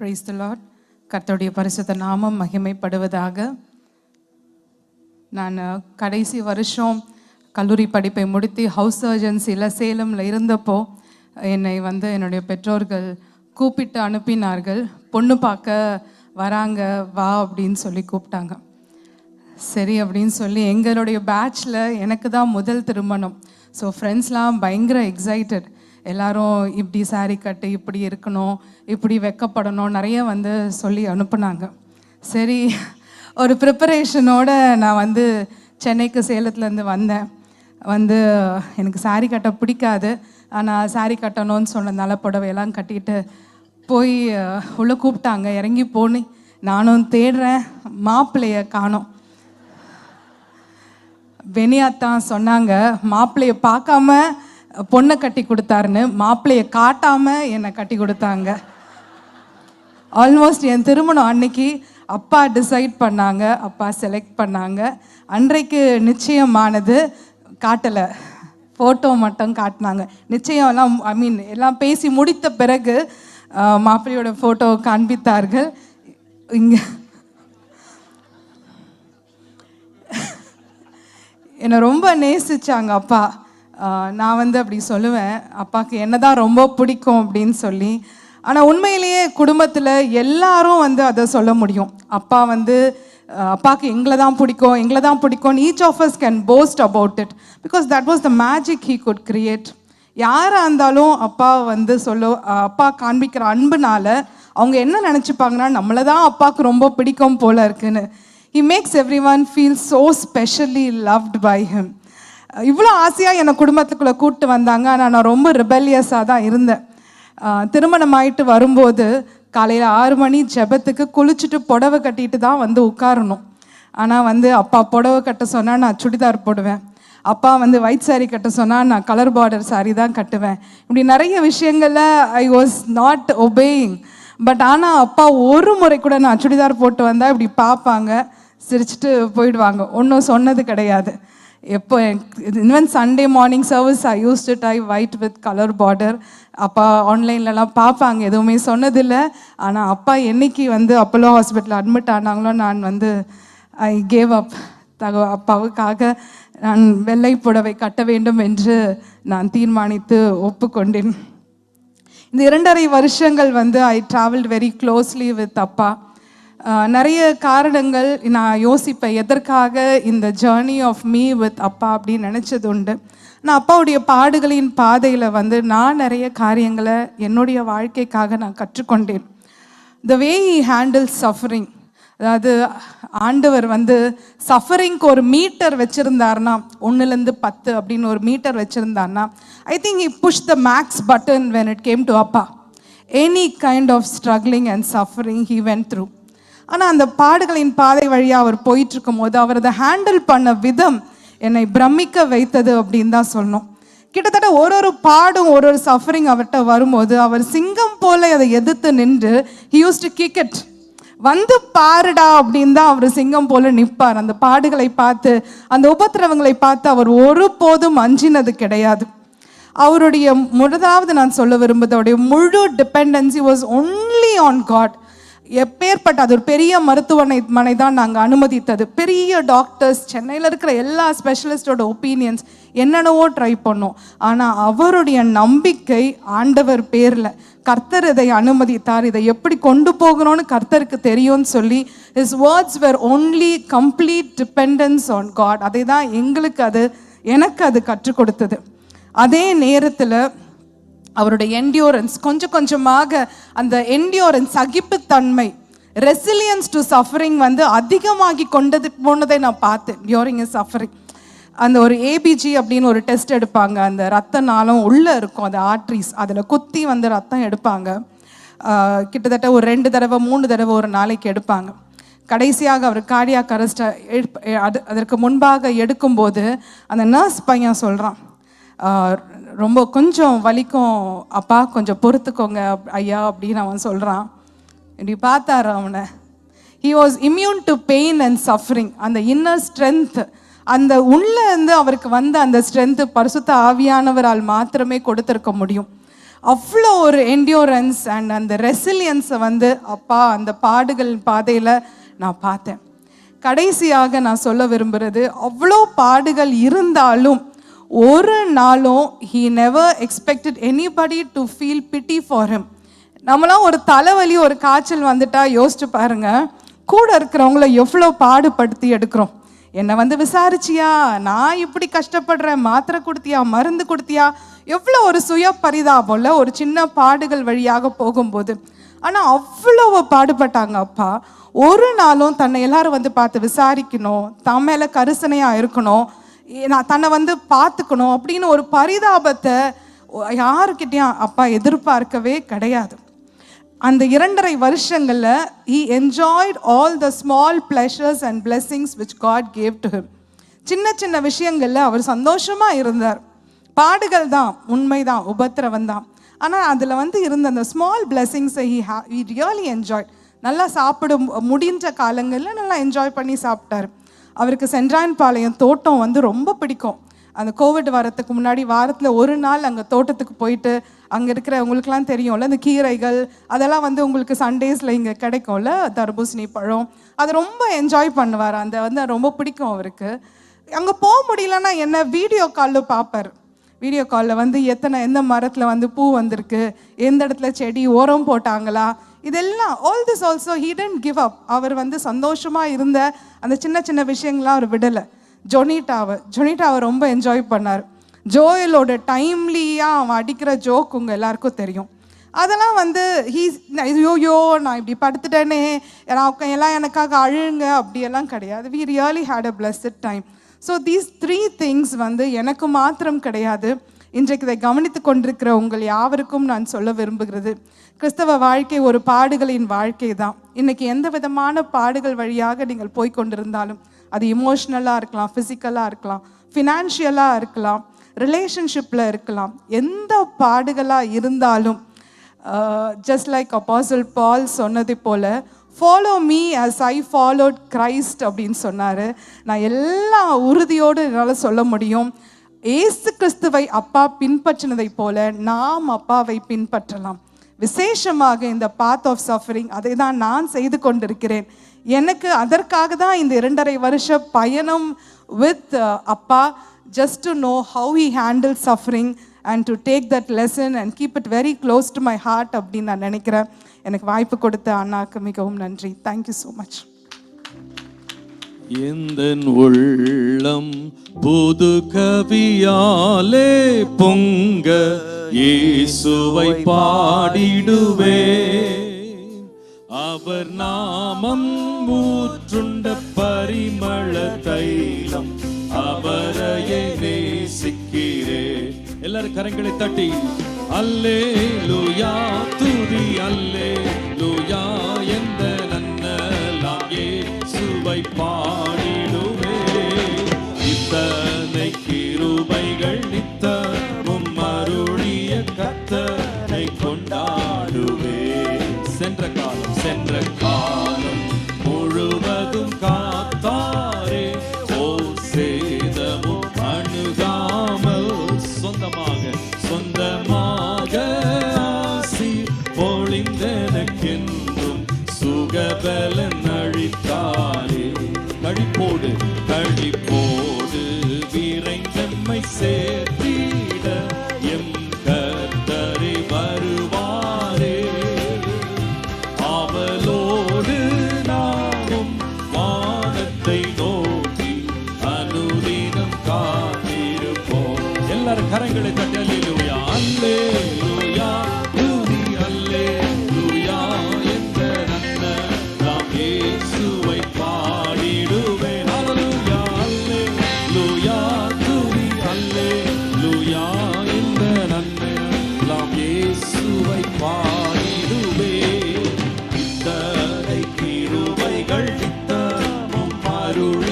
Praise the lot கர்த்தருடைய பரிசுத்த நாமம் மகிமைப்படுவதாக. நான் கடைசி வருஷம் கல்லூரி படிப்பை முடித்து ஹவுஸ் சர்ஜன்சியில் சேலமில் இருந்தப்போ என்னை வந்து என்னுடைய பெற்றோர்கள் கூப்பிட்டு அனுப்பினார்கள். பொண்ணு பார்க்க வராங்க வா அப்படின்னு சொல்லி கூப்பிட்டாங்க. சரி அப்படின்னு சொல்லி எங்களுடைய பேட்சில் எனக்கு தான் முதல் திருமணம். ஸோ ஃப்ரெண்ட்ஸ்லாம் பயங்கர எக்ஸைட்டட் எல்லாரும் இப்படி சாரி கட்டு இப்படி இருக்கணும் இப்படி வெக்கப்படணும் நிறைய வந்து சொல்லி அனுப்புனாங்க. சரி ஒரு ப்ரிப்பரேஷனோட நான் வந்து சென்னைக்கு சேலத்துலேருந்து வந்தேன். வந்து எனக்கு சாரி கட்ட பிடிக்காது. ஆனால் சாரி கட்டணும்னு சொன்னதுனால புடவையெல்லாம் கட்டிட்டு போய் உள்ளே உள்ள கூப்பிட்டாங்க. இறங்கி போன்னு நானும் தேடுறேன். மாப்பிள்ளைய காணோம். வெனியாத்தான் சொன்னாங்க. மாப்பிள்ளைய பார்க்காம பொண்ணை கட்டி கொடுத்தாருன்னு மாப்பிள்ளைய காட்டாம என்னை கட்டி கொடுத்தாங்க. ஆல்மோஸ்ட் என் திருமணம் அன்னைக்கு அப்பா டிசைட் பண்ணாங்க அப்பா செலக்ட் பண்ணாங்க. அன்றைக்கு நிச்சயமானது காட்டலை. ஃபோட்டோ மட்டும் காட்டினாங்க. நிச்சயம் எல்லாம் ஐ மீன் எல்லாம் பேசி முடித்த பிறகு மாப்பிள்ளையோட ஃபோட்டோ காண்பித்தார்கள். இங்கே என்னை ரொம்ப நேசிச்சாங்க அப்பா. நான் வந்து அப்படி சொல்லுவேன். அப்பாவுக்கு என்னதான் ரொம்ப பிடிக்கும் அப்படின்னு சொல்லி. ஆனால் உண்மையிலேயே குடும்பத்தில் எல்லாரும் வந்து அதை சொல்ல முடியும். அப்பா வந்து அப்பாவுக்கு எங்களை தான் பிடிக்கும் எங்களை தான் பிடிக்கும் each of us can post about it because that was the magic he could create யாராக இருந்தாலும் அப்பா வந்து சொல்ல அப்பா காண்பிக்கிற அன்புனால அவங்க என்ன நினச்சிப்பாங்கன்னா நம்மளை தான் அப்பாவுக்கு ரொம்ப பிடிக்கும் போல இருக்குன்னு. He makes every one feel so specially loved by him இவ்வளோ ஆசையாக என்னை குடும்பத்துக்குள்ளே கூப்பிட்டு வந்தாங்க. ஆனால் நான் ரொம்ப ரிபல்லியஸாக தான் இருந்தேன். திருமணம் ஆயிட்டு வரும்போது காலையில் ஆறு மணி ஜெபத்துக்கு குளிச்சுட்டு புடவை கட்டிட்டு தான் வந்து உட்காரணும். ஆனால் வந்து அப்பா புடவை கட்ட சொன்னால் நான் சுடிதார் போடுவேன். அப்பா வந்து ஒயிட் saree கட்ட சொன்னால் நான் கலர் பார்டர் saree தான் கட்டுவேன். இப்படி நிறைய விஷயங்களில் I was not obeying but ஆனால் அப்பா ஒரு முறை கூட நான் சுடிதார் போட்டு வந்தால் இப்படி பார்ப்பாங்க. சிரிச்சுட்டு போயிடுவாங்க. ஒன்றும் சொன்னது கிடையாது. எப்போ even Sunday morning service I use it I white with colour border அப்பா ஆன்லைன்லலாம் பார்ப்பாங்க எதுவுமே சொன்னதில்லை. ஆனால் அப்பா என்னைக்கு வந்து அப்போலோ ஹாஸ்பிட்டல் அட்மிட் ஆனாங்களோ நான் வந்து ஐ கேவ் அப் தக அப்பாவுக்காக நான் வெள்ளை புடவை கட்ட வேண்டும் என்று நான் தீர்மானித்து ஒப்புக்கொண்டேன். இந்த இரண்டரை வருஷங்கள் வந்து I travelled very closely with அப்பா. நிறைய காரணங்கள் நான் யோசிப்பேன். எதற்காக இந்த ஜேர்னி ஆஃப் மீ வித் அப்பா அப்படின்னு நினச்சது உண்டு. நான் அப்பாவுடைய பாடுகளின் பாதையில் வந்து நான் நிறைய காரியங்களை என்னுடைய வாழ்க்கைக்காக நான் கற்றுக்கொண்டேன். The way he handle suffering அதாவது ஆண்டவர் வந்து சஃபரிங்க்கு ஒரு மீட்டர் வச்சுருந்தாருன்னா ஒன்றுலேருந்து பத்து அப்படின்னு ஒரு metre வச்சுருந்தாருன்னா I think I push the max button when it came to அப்பா. Any kind of struggling and suffering he went through ஆனால் அந்த பாடுகளின் பாதை வழியாக அவர் போயிட்டுருக்கும் போது அவர் அதை ஹேண்டில் பண்ண விதம் என்னை பிரமிக்க வைத்தது அப்படின்னு தான் சொல்லணும். கிட்டத்தட்ட ஒரு ஒரு பாடும் ஒரு ஒரு சஃபரிங் அவர்கிட்ட வரும்போது அவர் சிங்கம் போல அதை எதிர்த்து நின்று he use to kick it வந்து பாருடா அப்படின்னு தான் அவர் சிங்கம் போல நிற்பார் அந்த பாடுகளை பார்த்து அந்த உபத்திரவங்களை பார்த்து அவர் ஒருபோதும் அஞ்சினது கிடையாது. அவருடைய முதலாவது நான் சொல்ல விரும்புவதோடைய முழு dependency was only on God எப்பேற்பட்ட அது ஒரு பெரிய மருத்துவமனை தான் நாங்கள் அனுமதித்தது. பெரிய டாக்டர்ஸ் சென்னையில் இருக்கிற எல்லா ஸ்பெஷலிஸ்டோட ஒப்பீனியன்ஸ் என்னென்னவோ ட்ரை பண்ணோம். ஆனால் அவருடைய நம்பிக்கை ஆண்டவர் பேரில். கர்த்தர் இதை அனுமதித்தார். இதை எப்படி கொண்டு போகணும்னு கர்த்தருக்கு தெரியும்னு சொல்லி his words were only complete dependence on God அதை தான் எங்களுக்கு அது எனக்கு அது கற்றுக் கொடுத்தது. அதே நேரத்தில் அவருடைய என்டியூரன்ஸ் கொஞ்சம் கொஞ்சமாக அந்த என்டியூரன்ஸ் சகிப்புத்தன்மை ரெசிலியன்ஸ் டு சஃபரிங் வந்து அதிகமாகி கொண்டது போனதை நான் பார்த்தேன். டியூரிங் சஃபரிங் அந்த ஒரு ஏபிஜி அப்படின்னு ஒரு டெஸ்ட் எடுப்பாங்க. அந்த ரத்த நாளம் உள்ளே இருக்கும். அந்த ஆர்ட்ரிஸ் அதில் குத்தி வந்து ரத்தம் எடுப்பாங்க. கிட்டத்தட்ட ஒரு ரெண்டு தடவை மூணு தடவை ஒரு நாளைக்கு எடுப்பாங்க. கடைசியாக அவர் கார்டியாக் அரெஸ்ட் அது அதற்கு முன்பாக எடுக்கும்போது அந்த நர்ஸ் பையன் சொல்கிறான் ரொம்ப கொஞ்சம் வலிக்கும் அப்பா கொஞ்சம் பொறுத்துக்கோங்க ஐயா அப்படின்னு அவன் சொல்கிறான் இப்படி பார்த்தாரு அவனை. He was immune to pain and suffering அந்த இன்னர் ஸ்ட்ரென்த் அந்த உள்ளேருந்து அவருக்கு வந்த அந்த ஸ்ட்ரென்த்து பரிசுத்த ஆவியானவரால் மாத்திரமே கொடுத்துருக்க முடியும். அவ்வளோ ஒரு என்டியூரன்ஸ் அண்ட் அந்த ரெசிலியன்ஸை வந்து அப்பா அந்த பாடுகள் பாதையில் நான் பார்த்தேன். கடைசியாக நான் சொல்ல விரும்புகிறது அவ்வளோ பாடுகள் இருந்தாலும் ஒரு நாளும் he never expected anybody to feel pity for him நம்மளாம் ஒரு தலைவலி ஒரு காய்ச்சல் வந்துட்டா யோசிச்சு பாருங்க. கூட இருக்கிறவங்கள எவ்வளோ பாடுபடுத்தி எடுக்கிறோம். என்னை வந்து விசாரிச்சியா? நான் இப்படி கஷ்டப்படுறேன். மாத்திரை கொடுத்தியா? மருந்து கொடுத்தியா? எவ்வளோ ஒரு சுய பரிதாபம்ல ஒரு சின்ன பாடுகள் வழியாக போகும்போது. ஆனால் அவ்வளவு பாடுபட்டாங்க அப்பா. ஒரு நாளும் தன்னை எல்லாரும் வந்து பார்த்து விசாரிக்கணும். தன் மேலே கரிசனையாக இருக்கணும். நான் தன்னை வந்து பார்த்துக்கணும் அப்படின்னு ஒரு பரிதாபத்தை யாருக்கிட்டையும் அப்பா எதிர்பார்க்கவே கிடையாது. அந்த இரண்டரை வருஷங்களில் I enjoyed all the small pleasures and blessings which God gave to him சின்ன சின்ன விஷயங்களில் அவர் சந்தோஷமாக இருந்தார். பாடுகள் தான் உண்மைதான் உபத்திரவம் தான். ஆனால் அதில் வந்து இருந்த அந்த small பிளெஸ்ஸிங்ஸை he ha he really enjoy நல்லா சாப்பிடும் முடிஞ்ச காலங்களில் நல்லா என்ஜாய் பண்ணி சாப்பிட்டாரு. அவருக்கு சென்றாயன் பாளையம் தோட்டம் வந்து ரொம்ப பிடிக்கும். அந்த கோவிட் வரத்துக்கு முன்னாடி வாரத்தில் ஒரு நாள் அங்கே தோட்டத்துக்கு போயிட்டு அங்கே இருக்கிற உங்களுக்குலாம் தெரியும்ல இந்த கீரைகள் அதெல்லாம் வந்து உங்களுக்கு சண்டேஸில் இங்கே கிடைக்கும்ல தர்பூசணி பழம். அதை ரொம்ப என்ஜாய் பண்ணுவார். அந்த வந்து ரொம்ப பிடிக்கும் அவருக்கு. அங்கே போக முடியலன்னா என்ன? வீடியோ காலில் பார்ப்பார் வீடியோ காலில் வந்து எத்தனை எந்த மரத்தில் வந்து பூ வந்திருக்கு எந்த இடத்துல செடி உரம் போட்டாங்களா இதெல்லாம் all this also he tend give up அவர் வந்து சந்தோஷமாக இருந்த அந்த சின்ன சின்ன விஷயங்கள்லாம் அவர் விடலை. ஜொனிட்டாவை ஜொனிட்டாவை ரொம்ப என்ஜாய் பண்ணார். ஜோயலோட டைம்லியாக அவன் அடிக்கிற ஜோக் உங்கள் எல்லாருக்கும் தெரியும். அதெல்லாம் வந்து ஹீ ஐயோயோ நான் இப்படி படுத்துட்டேனே நான் எல்லாம் எனக்காக அழுங்க அப்படியெல்லாம் கிடையாது. We really had a blessed time so these three things வந்து எனக்கு மாத்திரம் கிடையாது. இன்றைக்கு இதை கவனித்து கொண்டிருக்கிற உங்கள் யாவருக்கும் நான் சொல்ல விரும்புகிறது. கிறிஸ்தவ வாழ்க்கை ஒரு பாடுகளின் வாழ்க்கை தான் இன்னைக்கு எந்த விதமான பாடுகள் வழியாக நீங்கள் போய் கொண்டிருந்தாலும் அது இமோஷ்னலாக இருக்கலாம் ஃபிசிக்கலாக இருக்கலாம் ஃபினான்ஷியலாக இருக்கலாம் ரிலேஷன்ஷிப்பில் இருக்கலாம் எந்த பாடுகளாக இருந்தாலும் ஜஸ்ட் லைக் அப்பாசல் பால் சொன்னது போல் follow me as I followed Christ அப்படின்னு சொன்னார். நான் எல்லா உறுதியோடு என்னால் சொல்ல முடியும். ஏசு கிறிஸ்துவை அப்பா பின்பற்றினதை போல நாம் அப்பாவை பின்பற்றலாம். விசேஷமாக இந்த பாத் ஆஃப் சஃபரிங் அதை தான் நான் செய்து கொண்டிருக்கிறேன். எனக்கு அதற்காக தான் இந்த இரண்டரை வருஷ பயணம் வித் uh, அப்பா just to know how he handle suffering and to take that lesson and keep it very close to my heart அப்படின்னு நான் நினைக்கிறேன். எனக்கு வாய்ப்பு கொடுத்த அண்ணாக்கு மிகவும் நன்றி. தேங்க்யூ ஸோ மச் எந்தன் உள்ளம் புது கவியாலே பொங்க இயேசுவை பாடிடுவே. அவர் நாமம் ஊற்றுண்ட பரிமள தைலம் அவரையே நேசிக்கிறே. எல்லாரும் கரங்களை தட்டி அல்லே லூயா துதி அல்லே லூயா எந்த நன்னலாம் ஏ சுவை பா Arurim.